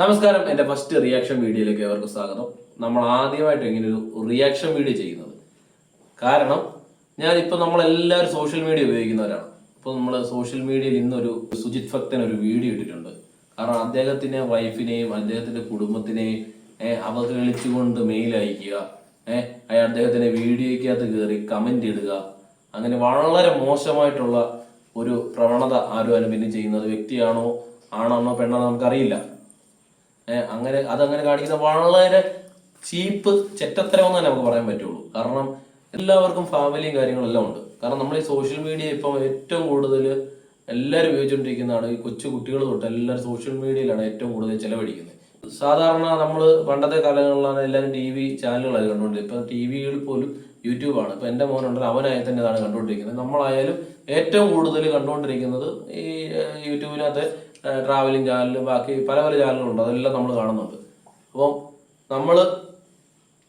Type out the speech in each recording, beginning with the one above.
നമസ്കാരം. എന്റെ first reaction വീഡിയോയിലേക്ക് അവർക്ക് സ്വാഗതം. നമ്മൾ ആദ്യമായിട്ട് ഇങ്ങനെ ഒരു റിയാക്ഷൻ വീഡിയോ ചെയ്യുന്നത്. കാരണം ഞാൻ ഞാനിപ്പോ നമ്മളെല്ലാവരും സോഷ്യൽ മീഡിയ ഉപയോഗിക്കുന്നവരാണ്. അപ്പോൾ നമ്മൾ സോഷ്യൽ മീഡിയയിൽ ഇന്നൊരു സുജിത് ഭക്തൻ ഒരു വീഡിയോ ഇട്ടിട്ടുണ്ട്. കാരണം അദ്ദേഹത്തിന്റെ വൈഫിനെയും അദ്ദേഹത്തിന്റെ കുടുംബത്തിനെയും അവഹേളിച്ചുകൊണ്ട് മെയിൽ അയക്കുക ഏഹ് അയാൾ അദ്ദേഹത്തിന്റെ വീഡിയോയ്ക്കകത്ത് കയറി കമന്റ് ഇടുക. അങ്ങനെ വളരെ മോശമായിട്ടുള്ള ഒരു പ്രവണത ആരും അനുഭവം ചെയ്യുന്നത് വ്യക്തിയാണോ ആണാണോ പെണ്ണാണോ നമുക്കറിയില്ല. അങ്ങനെ അതങ്ങനെ കാണിക്കുന്ന വളരെ ചീപ്പ് ചെറ്റത്തരമെന്ന് തന്നെ നമുക്ക് പറയാൻ പറ്റുള്ളൂ. കാരണം എല്ലാവർക്കും ഫാമിലിയും കാര്യങ്ങളും എല്ലാം ഉണ്ട്. കാരണം നമ്മൾ ഈ സോഷ്യൽ മീഡിയ ഇപ്പം ഏറ്റവും കൂടുതൽ എല്ലാവരും ഉപയോഗിച്ചുകൊണ്ടിരിക്കുന്നതാണ് ഈ കൊച്ചു കുട്ടികൾ തൊട്ട് എല്ലാവരും സോഷ്യൽ മീഡിയയിലാണ് ഏറ്റവും കൂടുതൽ ചിലവഴിക്കുന്നത്. സാധാരണ നമ്മൾ പണ്ടത്തെ കാലങ്ങളിലാണ് എല്ലാവരും ടി വി ചാനലുകളായി കണ്ടുകൊണ്ടിരിക്കുന്നത് ഇപ്പം ടി വികളിൽ പോലും യൂട്യൂബാണ്. ഇപ്പം എന്റെ മോനുണ്ടല്ലോ അവനായി തന്നെ ഇതാണ് കണ്ടുകൊണ്ടിരിക്കുന്നത് നമ്മളായാലും ഏറ്റവും കൂടുതൽ കണ്ടുകൊണ്ടിരിക്കുന്നത് ഈ യൂട്യൂബിനകത്ത് ട്രാവലിംഗ് ചാനൽ ബാക്കി പല പല ചാനലുകളുണ്ട് അതെല്ലാം നമ്മൾ കാണുന്നുണ്ട്. അപ്പം നമ്മൾ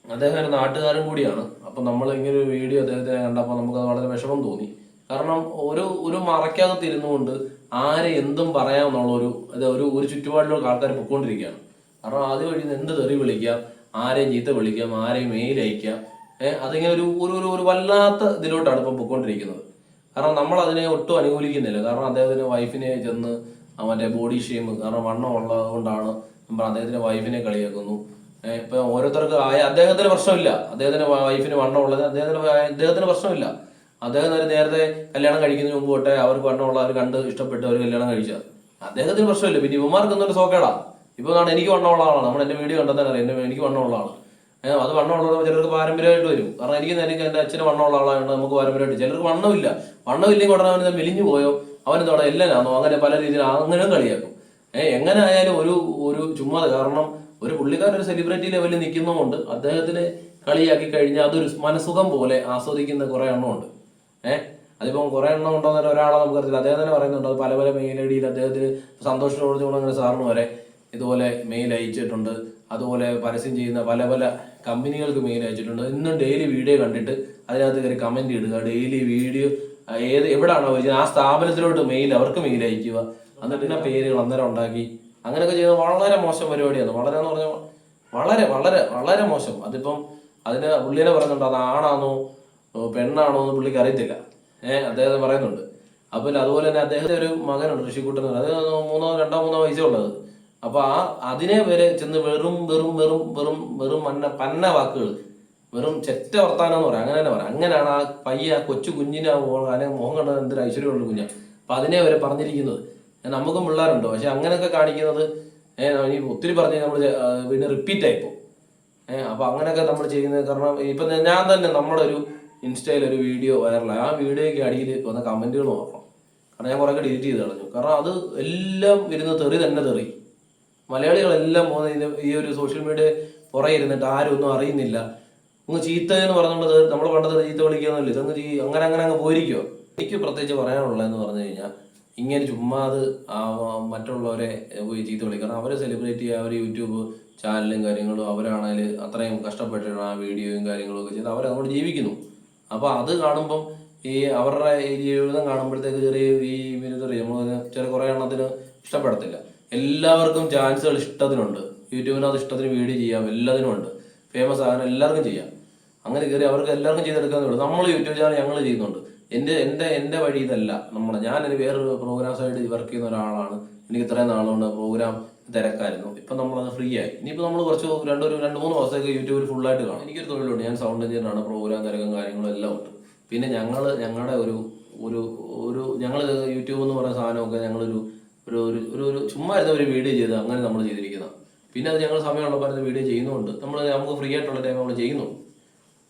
അദ്ദേഹം ഒരു നാട്ടുകാരൻ കൂടിയാണ്. അപ്പം നമ്മൾ ഇങ്ങനെ ഒരു വീഡിയോ അദ്ദേഹത്തെ കണ്ടപ്പോൾ നമുക്ക് അത് വളരെ വിഷമം തോന്നി. കാരണം ഒരു ഒരു മറയ്ക്കകത്ത് ഇരുന്നുകൊണ്ട് ആരെ എന്തും പറയാമെന്നുള്ള ഒരു അത് ഒരു ഒരു ചുറ്റുപാടിലുള്ള ആൾക്കാർ പൊയ്ക്കൊണ്ടിരിക്കുകയാണ് കാരണം ആദ്യം വഴി എന്ത് തെറി വിളിക്കാം ആരെയും ചീത്ത വിളിക്കാം ആരെയും മെയിൽ അയക്കാം ഏഹ് അതിങ്ങനെ ഒരു ഒരു ഒരു വല്ലാത്ത ഇതിലോട്ടാണ് ഇപ്പം പൊയ്ക്കൊണ്ടിരിക്കുന്നത് കാരണം നമ്മൾ അതിനെ ഒട്ടും അനുകൂലിക്കുന്നില്ല. കാരണം അദ്ദേഹത്തിന്റെ വൈഫിനെ ചെന്ന് മറ്റേ ബോഡി ഷെയിം കാരണം വണ്ണം ഉള്ളത് കൊണ്ടാണ് നമ്മൾ അദ്ദേഹത്തിന്റെ വൈഫിനെ കളിയാക്കുന്നു. ഇപ്പൊ ഓരോരുത്തർക്ക് ആയ അദ്ദേഹത്തിന് പ്രശ്നമില്ല. അദ്ദേഹത്തിന്റെ വൈഫിന് വണ്ണം ഉള്ളത് അദ്ദേഹത്തിന് അദ്ദേഹത്തിന് പ്രശ്നമില്ല. അദ്ദേഹം നേരത്തെ കല്യാണം കഴിക്കുന്നതിന് മുമ്പ് തൊട്ടേ അവർക്ക് വണ്ണമുള്ള അവർ കണ്ട് ഇഷ്ടപ്പെട്ട് അവർ കല്യാണം കഴിച്ചത് അദ്ദേഹത്തിന് പ്രശ്നമില്ല. പിന്നെ ഇവന്മാർക്ക് എന്നൊരു സോക്കേടാ. ഇപ്പൊ നാളെ എനിക്ക് വണ്ണമുള്ള ആളാണ്. നമ്മൾ എന്റെ വീഡിയോ കണ്ടാൽ തന്നെ അറിയാം എനിക്ക് വണ്ണമുള്ള ആളാണ്. അത് വണ്ണമുള്ളത് ചിലർക്ക് പാരമ്പര്യമായിട്ട് വരും. കാരണം എനിക്ക് എനിക്ക് എന്റെ അച്ഛന് വണ്ണമുള്ള ആളാണ് നമുക്ക് പാരമ്പര്യമായിട്ട് ചിലർക്ക് വണ്ണമില്ല. വണ്ണമില്ലെങ്കിൽ ഉടനെ അവന് മെലിഞ്ഞു പോയോ? അവന് തോടെ എല്ലാനാണോ അങ്ങനെ പല രീതിയിൽ അങ്ങനെ കളിയാക്കും. ഏഹ് എങ്ങനെ ആയാലും ഒരു ഒരു ചുമ്മാ കാരണം ഒരു പുള്ളിക്കാരൻ ഒരു സെലിബ്രിറ്റി ലെവലിൽ നിൽക്കുന്നതുകൊണ്ട് അദ്ദേഹത്തിന് കളിയാക്കി കഴിഞ്ഞാൽ അതൊരു മനസുഖം പോലെ ആസ്വദിക്കുന്ന കുറെ എണ്ണമുണ്ട് ഏഹ് അതിപ്പം കുറെ എണ്ണം ഉണ്ടോന്ന് ഒരാളെ നമുക്ക് അറിയില്ല അദ്ദേഹം തന്നെ പറയുന്നുണ്ട് അത് പല പല ഡിയിൽ അദ്ദേഹത്തിന് സന്തോഷത്തോടെ അങ്ങനെ സാറിന് വരെ ഇതുപോലെ മെയിൽ അയച്ചിട്ടുണ്ട്. അതുപോലെ പരസ്യം ചെയ്യുന്ന പല പല കമ്പനികൾക്ക് മെയിൽ അയച്ചിട്ടുണ്ട്. ഇന്നും ഡെയിലി വീഡിയോ കണ്ടിട്ട് അതിനകത്ത് കയറി കമന്റ് ഇടുക. ഡെയിലി വീഡിയോ ഏത് എവിടെയാണോ ചോദിച്ചത് ആ സ്ഥാപനത്തിലോട്ട് മെയിൽ അവർക്ക് മെയിൽ അയക്കുക. എന്നിട്ട് പിന്നെ പേരുകൾ അന്നേരം ഉണ്ടാക്കി. അങ്ങനെയൊക്കെ ചെയ്യുന്നത് വളരെ മോശം പരിപാടിയാണ്. വളരെ എന്ന് പറഞ്ഞാൽ വളരെ വളരെ വളരെ മോശം. അതിപ്പം അതിന് പുള്ളിനെ പറയുന്നുണ്ട് അത് ആണാണോ പെണ്ണാണോ എന്ന് പുള്ളിക്ക് അറിയത്തില്ല. ഏഹ് അദ്ദേഹം പറയുന്നുണ്ട്. അപ്പം അതുപോലെ തന്നെ അദ്ദേഹത്തെ ഒരു മകനുണ്ട് ഋഷിക്കുട്ടൻ. അത് മൂന്നോ രണ്ടോ മൂന്നോ വയസ്സേ ഉള്ളത്. അപ്പൊ ആ അതിനെ വരെ ചെന്ന് വെറും വെറും വെറും വെറും വെറും പന്ന വാക്കുകൾ വെറും ചെറ്റ വർത്താനം പറയാം. അങ്ങനെ തന്നെ പറയാം. അങ്ങനെയാണ് ആ പയ്യ കൊച്ചു കുഞ്ഞിനെ അതിനെ മോഹം കണ്ടത് എന്തൊരു ഐശ്വര്യമുള്ള കുഞ്ഞാ. അപ്പൊ അതിനെ വരെ പറഞ്ഞിരിക്കുന്നത്. നമുക്കും പിള്ളേരുണ്ടോ. പക്ഷെ അങ്ങനെയൊക്കെ കാണിക്കുന്നത് ഏഹ് ഒത്തിരി പറഞ്ഞ് നമ്മൾ പിന്നെ റിപ്പീറ്റ് ആയിപ്പോ ഏഹ് അപ്പൊ അങ്ങനെയൊക്കെ നമ്മൾ ചെയ്യുന്നത് കാരണം ഇപ്പൊ ഞാൻ തന്നെ നമ്മുടെ ഒരു ഇൻസ്റ്റയിൽ ഒരു വീഡിയോ വൈറലായി. ആ വീഡിയോയ്ക്ക് അടിയിൽ വന്ന കമന്റുകൾ നോക്കണം കാരണം ഞാൻ കുറേ ഡിലീറ്റ് ചെയ്ത് കളഞ്ഞു. കാരണം അത് എല്ലാം ഇരുന്ന് തെറി തന്നെ തെറി. മലയാളികളെല്ലാം പോകുന്ന ഈ ഒരു സോഷ്യൽ മീഡിയ പുറകെ ഇരുന്നിട്ട് ആരും ഒന്നും അറിയുന്നില്ല. അങ്ങ് ചീത്ത എന്ന് പറഞ്ഞുള്ളത് നമ്മൾ പണ്ടത്തെ ചീത്ത വിളിക്കുകയൊന്നുമില്ല. ഇതങ്ങ് ചീ അങ്ങനെ അങ്ങനെ അങ്ങ് പോയിരിക്കുമോ എനിക്ക് പ്രത്യേകിച്ച് പറയാനുള്ളതെന്ന് പറഞ്ഞു കഴിഞ്ഞാൽ ഇങ്ങനെ ചുമ്മാ അത് മറ്റുള്ളവരെ പോയി ചീത്ത വിളിക്കണം അവരെ സെലിബ്രേറ്റ് ചെയ്യുക അവർ യൂട്യൂബ് ചാനലും കാര്യങ്ങളും അവരാണെങ്കിൽ അത്രയും കഷ്ടപ്പെട്ടിട്ടാണ് ആ വീഡിയോയും കാര്യങ്ങളും ഒക്കെ ചെയ്ത് അവരതുകൊണ്ട് ജീവിക്കുന്നു. അപ്പോൾ അത് കാണുമ്പം ഈ അവരുടെ ഈ ജീവിതം കാണുമ്പോഴത്തേക്ക് ചെറിയ ഈ വിരുദ്ധറിയ നമ്മൾ ചില കുറേ എണ്ണത്തിന് ഇഷ്ടപ്പെടത്തില്ല. എല്ലാവർക്കും ചാൻസുകൾ ഇഷ്ടത്തിനുണ്ട്. യൂട്യൂബിനകത്ത് ഇഷ്ടത്തിന് വീഡിയോ ചെയ്യാം എല്ലാത്തിനും ഉണ്ട് ഫേമസ് ആകാൻ എല്ലാവർക്കും ചെയ്യാം. അങ്ങനെ കയറി അവർക്ക് എല്ലാവർക്കും ചെയ്തെടുക്കാന്നേ ഉള്ളൂ. നമ്മൾ യൂട്യൂബ് ചാനൽ ഞങ്ങൾ ചെയ്യുന്നുണ്ട്. എന്റെ എന്റെ എന്റെ വഴി ഇതല്ല. നമ്മുടെ ഞാൻ ഒരു വേറൊരു പ്രോഗ്രാം സൈഡ് വർക്ക് ചെയ്യുന്ന ഒരാളാണ്. എനിക്ക് ഇത്രയും നാളുകൊണ്ട് പ്രോഗ്രാം തിരക്കായിരുന്നു. ഇപ്പം നമ്മളത് ഫ്രീ ആയി. ഇനിയിപ്പോൾ നമ്മൾ കുറച്ച് രണ്ടൊരു രണ്ട് മൂന്ന് ദിവസത്തേക്ക് യൂട്യൂബിൽ ഫുള്ളായിട്ട് കാണും. എനിക്കൊരു തൊഴിലുണ്ട്. ഞാൻ സൗണ്ട് എഞ്ചിനീയറാണ് പ്രോഗ്രാം തിരക്കും കാര്യങ്ങളും എല്ലാം ഉണ്ട്. പിന്നെ ഞങ്ങൾ ഞങ്ങളുടെ ഒരു ഒരു ഒരു ഞങ്ങൾ യൂട്യൂബ് എന്ന് പറയുന്ന സാധനമൊക്കെ ഞങ്ങളൊരു ഒരു ഒരു ഒരു ഒരു ചുമ്മാ ഇരുന്ന ഒരു വീഡിയോ ചെയ്ത് അങ്ങനെ നമ്മൾ ചെയ്തിരിക്കുന്നത് പിന്നെ അത് ഞങ്ങൾ സമയമുള്ളപ്പോൾ വീഡിയോ ചെയ്യുന്നുണ്ട്. നമ്മൾ നമുക്ക് ഫ്രീ ആയിട്ടുള്ള ടൈം നമ്മൾ ചെയ്യുന്നുണ്ട്.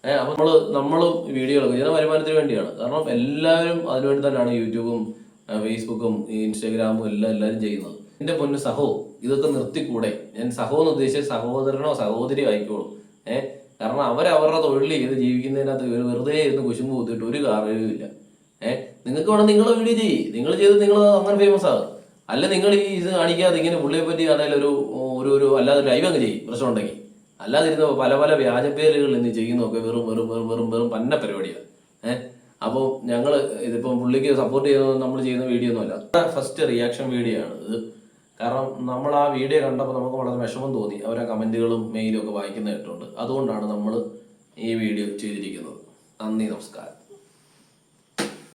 ഏഹ് അപ്പൊ നമ്മൾ നമ്മളും വീഡിയോകളൊക്കെ ചെയ്യുന്ന വരുമാനത്തിന് വേണ്ടിയാണ്. കാരണം എല്ലാവരും അതിനുവേണ്ടി തന്നെയാണ് യൂട്യൂബും ഫേസ്ബുക്കും ഇൻസ്റ്റാഗ്രാമും എല്ലാം എല്ലാവരും ചെയ്യുന്നത്. എന്റെ പൊന്ന് സഹോ ഇതൊക്കെ നിർത്തിക്കൂടെ? ഞാൻ സഹോ എന്ന് ഉദ്ദേശിച്ച സഹോദരനോ സഹോദരിയോ ആയിക്കോളൂ. ഏഹ് കാരണം അവരവരുടെ തൊഴിൽ ചെയ്ത് ജീവിക്കുന്നതിനകത്ത് വെറുതെ ഇരുന്ന് കുശുമ്പ് കൂത്തിട്ട് ഒരു കാര്യവും ഇല്ല. ഏഹ് നിങ്ങൾക്ക് വേണം നിങ്ങൾ വീഡിയോ ചെയ്യ്. നിങ്ങൾ ചെയ്ത് നിങ്ങൾ അങ്ങനെ ഫേമസ് ആകും അല്ല നിങ്ങൾ ഈ ഇത് കാണിക്കാതെ ഇങ്ങനെ പുള്ളിയെ പറ്റി ആണെങ്കിൽ ഒരു ഒരു അല്ലാതെ ലൈവ് അങ്ങ് ചെയ്യും. പ്രശ്നം ഉണ്ടെങ്കിൽ. അല്ലാതിരുന്ന പല പല വ്യാജ ഇന്ന് നിന്ന് ചെയ്യുന്നതൊക്കെ വെറും വെറും വെറും വെറും വെറും പന്ന പരിപാടിയാണ്. ഏഹ് അപ്പോൾ ഞങ്ങൾ ഇതിപ്പം പുള്ളിക്ക് സപ്പോർട്ട് ചെയ്യുന്ന നമ്മൾ ചെയ്യുന്ന വീഡിയോ ഒന്നുമല്ല. ഫസ്റ്റ് റിയാക്ഷൻ വീഡിയോ ആണ് ഇത് കാരണം നമ്മൾ ആ വീഡിയോ കണ്ടപ്പോൾ നമുക്ക് വളരെ വിഷമം തോന്നി. അവരെ കമന്റുകളും മെയിലും ഒക്കെ വായിക്കുന്ന കേട്ടുണ്ട് അതുകൊണ്ടാണ് നമ്മൾ ഈ വീഡിയോ ചെയ്തിരിക്കുന്നത്. നന്ദി നമസ്കാരം.